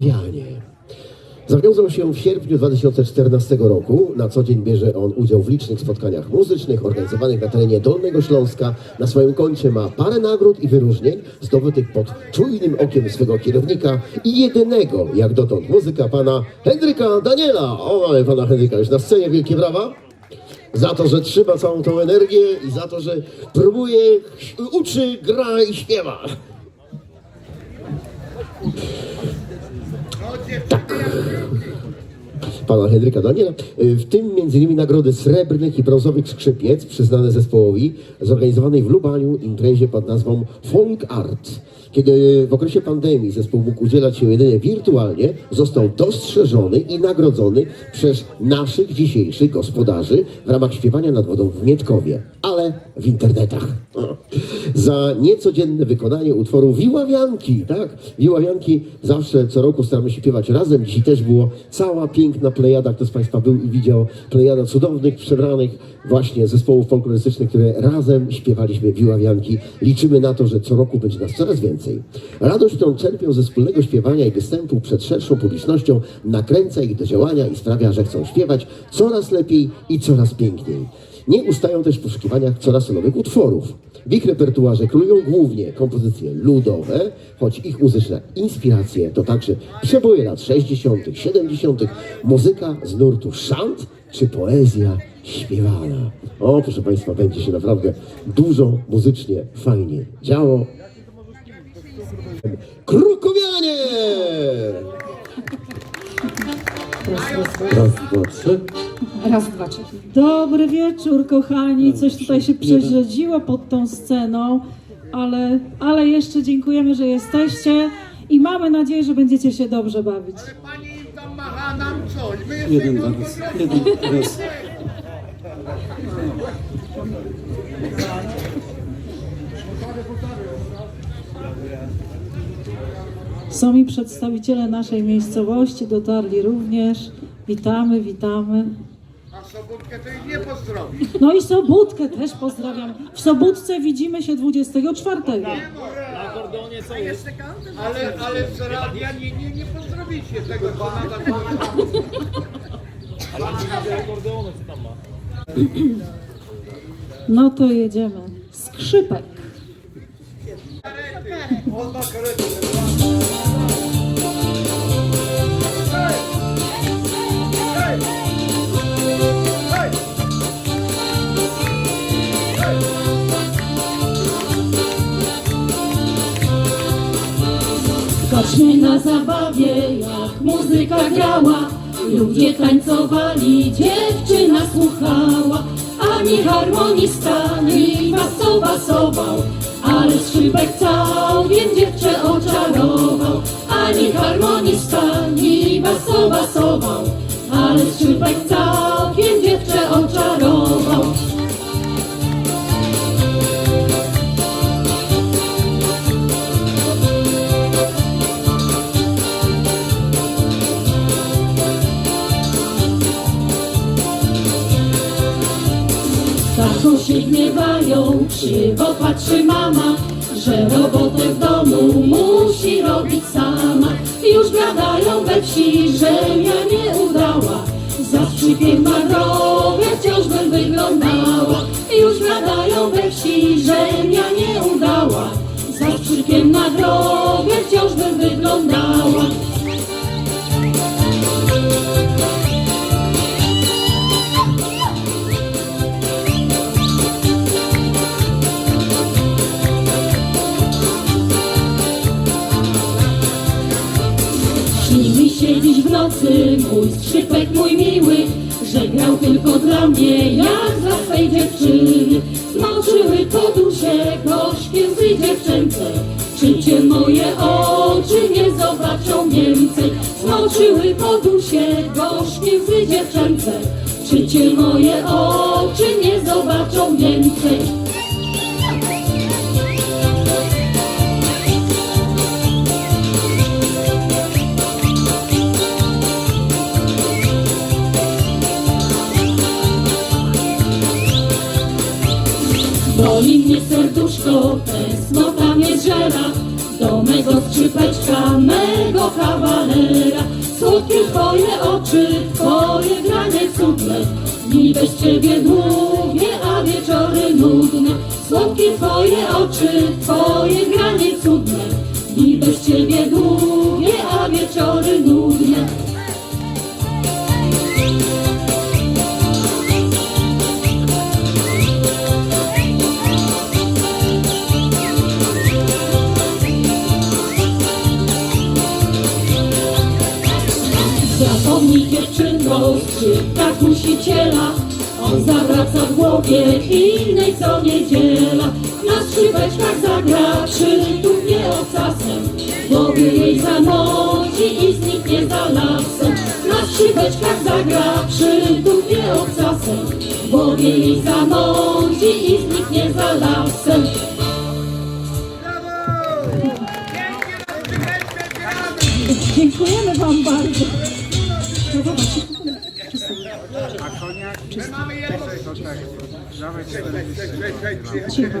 Wianie. Zawiązał się w sierpniu 2014 roku. Na co dzień bierze on udział w licznych spotkaniach muzycznych organizowanych na terenie Dolnego Śląska. Na swoim koncie ma parę nagród i wyróżnień zdobytych pod czujnym okiem swego kierownika i jedynego jak dotąd muzyka pana Henryka Daniela. O, ale pana Henryka już na scenie, wielkie brawa. Za to, że trzyma całą tą energię i za to, że próbuje, uczy, gra i śpiewa. Pana Henryka Daniela, w tym m.in. nagrody srebrnych i brązowych skrzypiec przyznane zespołowi zorganizowanej w Lubaniu imprezie pod nazwą Folk Art. Kiedy w okresie pandemii zespół mógł udzielać się jedynie wirtualnie, został dostrzeżony i nagrodzony przez naszych dzisiejszych gospodarzy w ramach śpiewania nad wodą w Mietkowie, ale w internetach. Za niecodzienne wykonanie utworu Wiławianki, tak? Wiławianki zawsze co roku staramy się śpiewać razem. Dzisiaj też było cała piękna plejada, kto z Państwa był i widział plejada cudownych, przebranych właśnie zespołów folklorystycznych, które razem śpiewaliśmy Wiławianki. Liczymy na to, że co roku będzie nas coraz więcej. Radość, którą czerpią ze wspólnego śpiewania i występu przed szerszą publicznością, nakręca ich do działania i sprawia, że chcą śpiewać coraz lepiej i coraz piękniej. Nie ustają też w poszukiwaniach coraz nowych utworów. W ich repertuarze królują głównie kompozycje ludowe, choć ich muzyczne inspiracje to także przeboje lat 60., 70., muzyka z nurtu szant czy poezja śpiewana. O, proszę Państwa, będzie się naprawdę dużo muzycznie fajnie działo. Krukowianie! Raz, dwa, trzy. Raz, dwa, trzy. Dobry wieczór, kochani. Coś tutaj się przerzedziło pod tą sceną, ale, ale jeszcze dziękujemy, że jesteście i mamy nadzieję, że będziecie się dobrze bawić. Pani tam macha nam coś. My Jeden, jesteśmy raz. Jeden, raz. Są i przedstawiciele naszej miejscowości, dotarli również. Witamy, witamy. A Sobótkę to ich nie pozdrowi. No i Sobótkę też pozdrawiam. W Sobótce widzimy się 24. Ale, ale z radia nie, nie, nie pozdrowicie tego, co nada No to jedziemy. Skrzypek. On ma karetę. Skocznie na zabawie, jak muzyka grała, ludzie tańcowali, dziewczyna słuchała, ani harmonista nie baso basował, ale skrzypek całkiem dziewczę oczarował, ani harmonista nie baso basował, ale skrzypek całkiem dziewczę oczarował. Gniewają, krzywo patrzy mama, że robotę w domu musi robić sama. Już gadają we wsi, że ja nie udała, za szczypiem ma drogę wciąż bym wyglądała. Już gadają we wsi, że ja nie udała, za szczypiem drogę wciąż bym wyglądała. Nocy mój skrzypek, mój miły, że grał tylko dla mnie, jak dla swej dziewczyny. Zmoczyły podusze gorzkie łzy dziewczęce, czy cię moje oczy nie zobaczą więcej? Zmoczyły podusie gorzkie łzy dziewczęce, czy cię moje oczy nie zobaczą więcej? Serduszko, tęsknota mnie zżera Do mego skrzypeczka, mego kawalera. Słodkie twoje oczy, twoje granie cudne. Dni bez ciebie długie, a wieczory nudne. Słodkie twoje oczy, twoje granie cudne. Dni bez ciebie długie, a wieczory nudne. Zapomnij dziewczyno, skrzypka kusiciela On zawraca w głowie innej co niedziela Na skrzypeczkach zagra, krzytów nie ocasem W głowie jej zanodzi i zniknie za lasem. Na skrzypeczkach zagra, krzytów nie ocasem W głowie jej zanodzi i zniknie za lasem. Dziękujemy Wam bardzo. Cicho.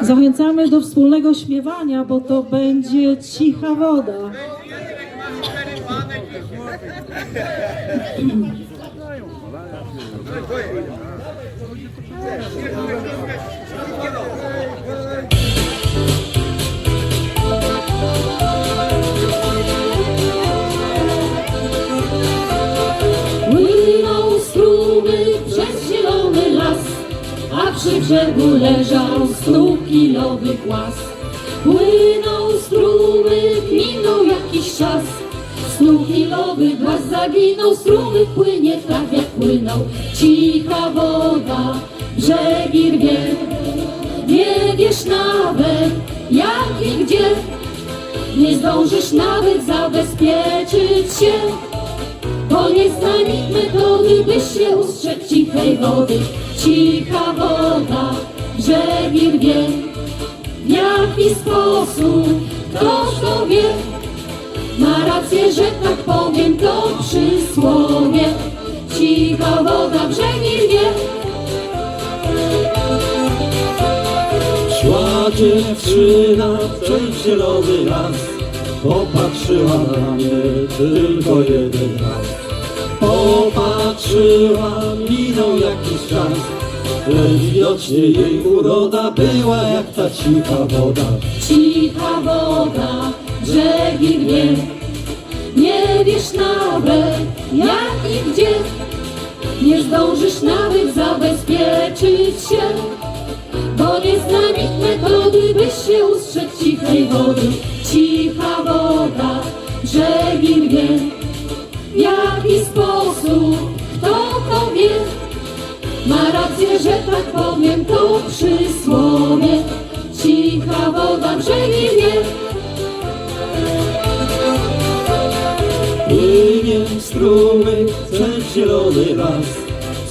Zachęcamy do wspólnego śpiewania, bo to będzie cicha woda. Płynął przy brzegu leżał stukilowy głaz. Płynął strumyk, minął jakiś czas, stukilowy głaz zaginął, strumyk płynie tak jak płynął. Cicha woda, brzegi rwie, nie wiesz nawet jak i gdzie, nie zdążysz nawet zabezpieczyć się. Bo nie zna nikt metody, by się ustrzec cichej wody. Cicha woda, brzegi rwie. W jaki sposób, kto to wie? Ma rację, że tak powiem, to przysłowie. Cicha woda, brzegi rwie. Szła dziewczyna przez zielony las Popatrzyła na mnie tylko jeden raz Popatrzyła, minął jakiś czas Lecz widocznie jej uroda była jak ta cicha woda Cicha woda, brzegi rwie. Nie wiesz nawet jak i gdzie. Nie zdążysz nawet zabezpieczyć się. Bo nie nikt metody, by się ustrzec cichej wody. Cicha woda, brzegi rwie. W jaki sposób, to wie? Ma rację, że tak powiem, to przysłowie. Cicha woda brzegi rwie. Płynie strumyk przez zielony las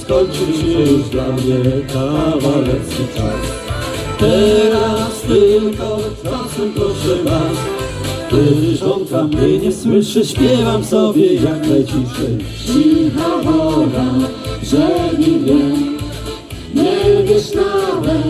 Skończył się już dla mnie kawalerski czas Teraz tylko czasem proszę was Gdy żonka mnie nie słyszy Śpiewam sobie jak najciszej Cicha woda, brzegi rwie. Nie wiesz nawet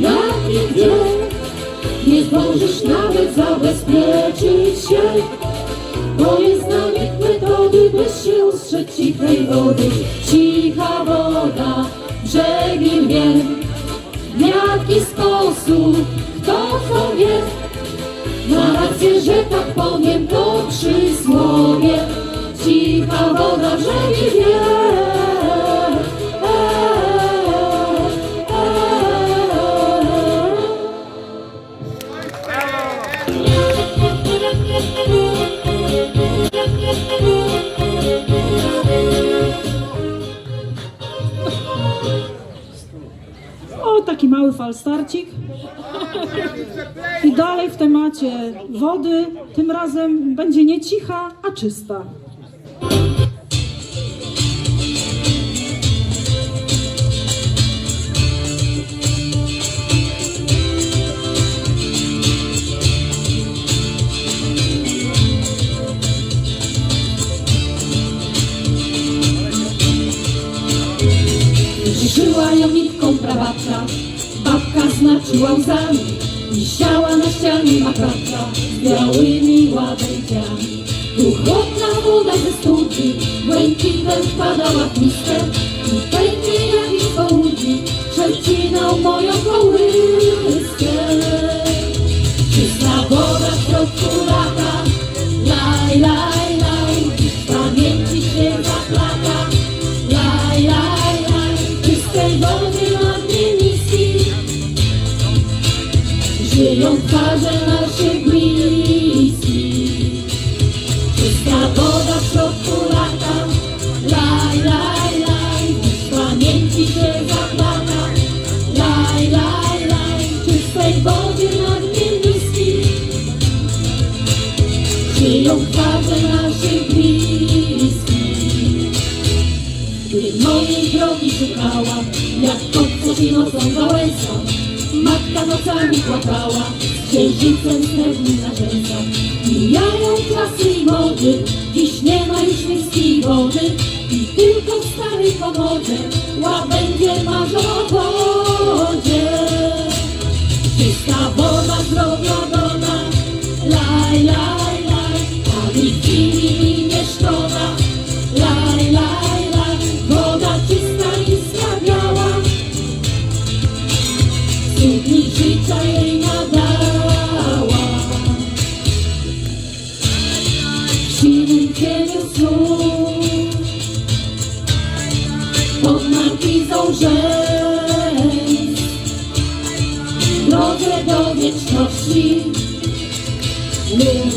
jak i gdzie. Nie zdążysz nawet zabezpieczyć się. Bo jest na nich metody, by się ustrzec cichej wody. Cicha woda, brzegi Rację, że tak powiem, to przysłowie. Cicha woda brzegi wie. O, taki mały falstarcik. I dalej w temacie wody. Tym razem będzie nie cicha, a czysta. Znaczyła łzami. Wisiała na ścianie makatka z białymi łabędziami. Tu chłodna woda ze studni, błękitem wpadała w miskę żyją twarze naszych bliskich. Gdy mojej drogi szukała, jak co się nocą wałęsał, matka nocami płakała, z księżycem srebrnym na rzęsach. Mijają klasy i mody, dziś nie ma już miejskiej wody i tylko w starej komodzie łabędzie marzą o wodzie. Czysta woda, pod markizą rzęs, drodze do wieczności lub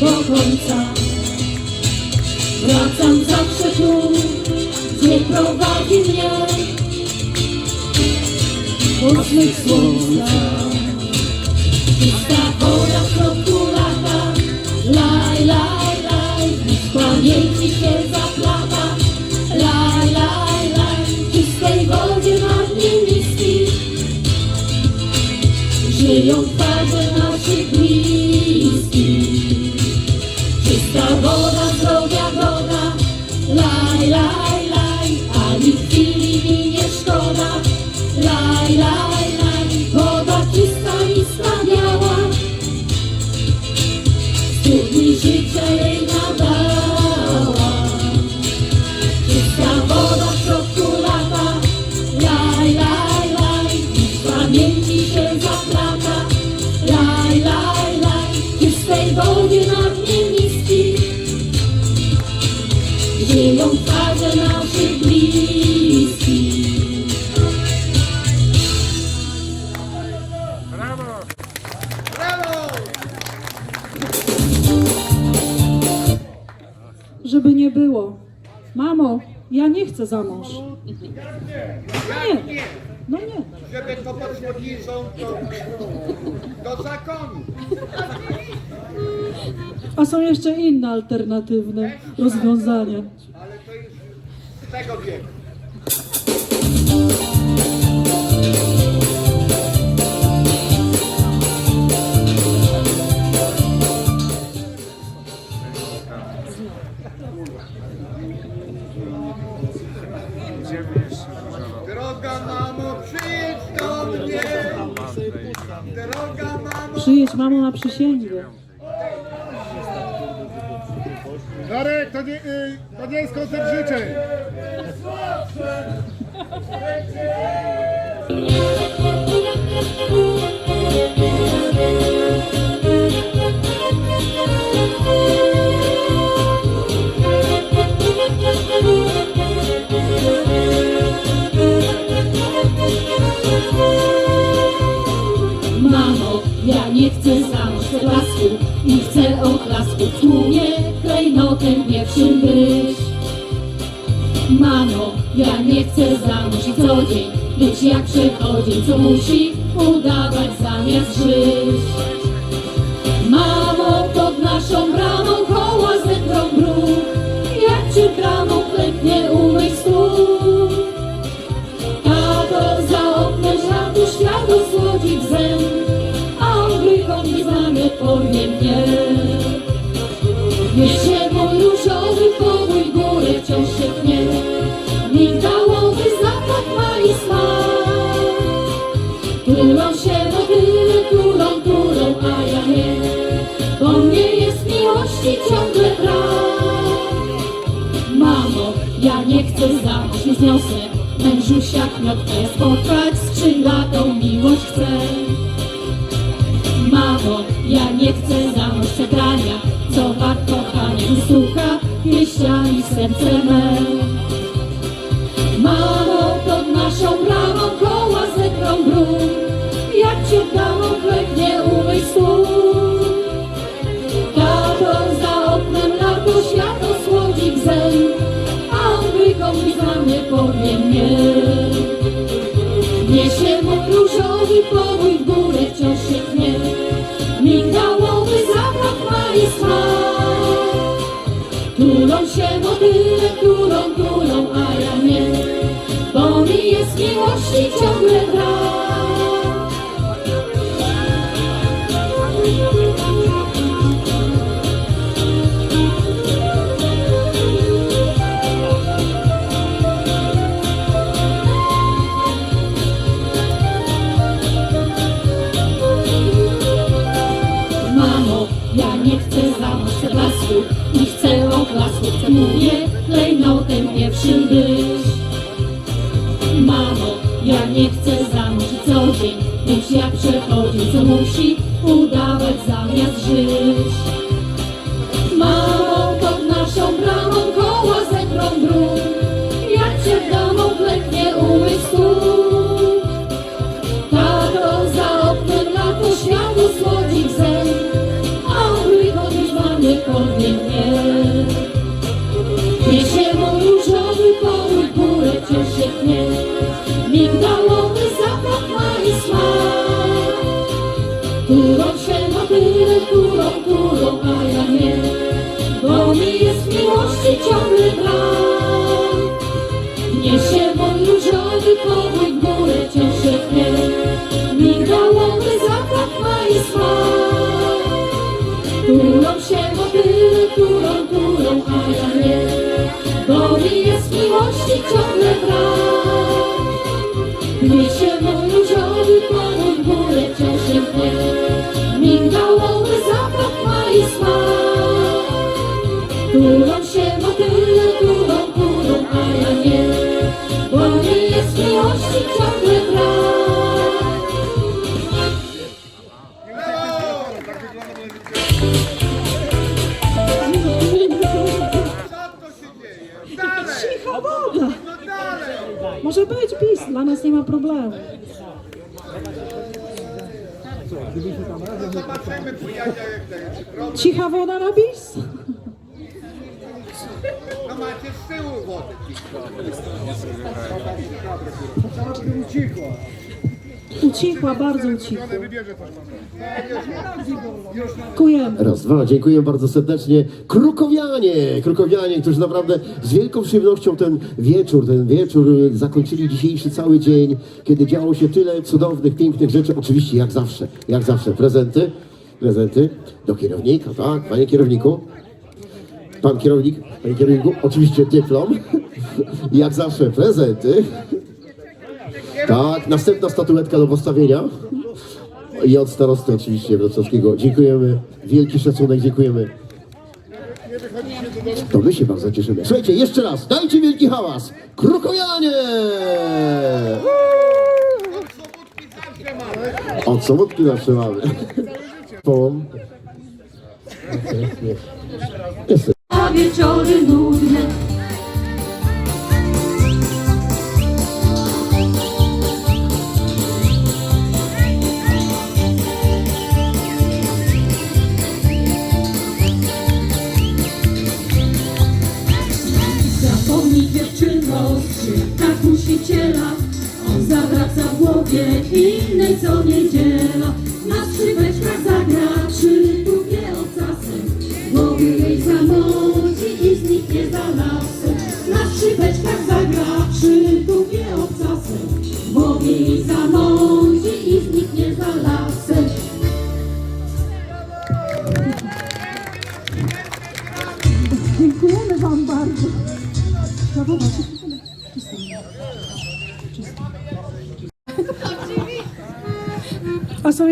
do końca. Wracam zawsze tu, prowadzi mnie. Chcę za mąż. Jak nie? No nie. Żeby to pod spódnicą, to do zakonu. A są jeszcze inne alternatywne rozwiązania. Ale to już z tego wieku. Droga mamo, na przysięgę. Darek, to nie, y, to nie jest koncert życzeń. Mamo, tłumie klejnotem pierwszym być. Mamo, ja nie chcę za mąż i co dzień być jak przechodzień, co musi udawać zamiast żyć. Mamo, pod naszą bramą koła zetrą bruk, jak przed bramą klęknie umyć stół. Tato za oknem żartu światło słodzi bzem, a obrychom nieznane porwie mnie. Wiecie, zniosę Mężusia kwiatkę spotkać skrzydlatą miłość chcę. Mamo, ja nie chcę za mąż przegrania. Co wart kochaniem słucha pieśniami serce me. Mamo, pod naszą bramą koła zetrą brum powój w górę wciąż się tnie. Migdałowy zapach ma i smak Tulą się motyle, tulą, tulą, a ja nie. Bo mi jest miłości ciągle zamiast żyć ciągle brak Niesie mój różowy powój w górę wciąż się tnie Migdałowy zapach ma i smak. Tulą się motyle, turą, turą, a ja nie. Bo mi jest miłości ciągle brak Może być bis, dla nas nie ma problemu. Zobaczymy, przyjaciół, jak to jest. Problem. Cicha woda na bis? No macie z tyłu wody. Ucichła. Ucichła, bardzo ucichła. Dziękujemy. Raz, dwa, dziękuję bardzo serdecznie. Krukowianie, Krukowianie, którzy naprawdę z wielką przyjemnością ten wieczór, ten wieczór zakończyli dzisiejszy cały dzień, kiedy działo się tyle cudownych, pięknych rzeczy. Oczywiście, jak zawsze, jak zawsze, prezenty, prezenty do kierownika, tak, panie kierowniku. Pan kierownik, panie kierowniku, oczywiście dyplom. Jak zawsze, prezenty. Tak, następna statuetka do postawienia. I od starosty oczywiście Wrocławskiego. Dziękujemy. Wielki szacunek, dziękujemy. To my się bardzo cieszymy. Słuchajcie, jeszcze raz, dajcie wielki hałas. Krukojanie! Od sobotki zawsze mamy. Połom. Jest.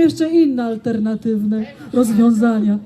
Jeszcze inne alternatywne rozwiązania.